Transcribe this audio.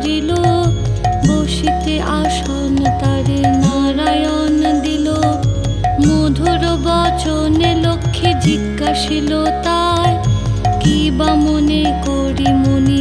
করিল, বসিতে আসন তারে নারায়ণ দিল। মধুর বচনে লক্ষ্মী জিজ্ঞাসিল, তাই কি বা মনে করি মুনি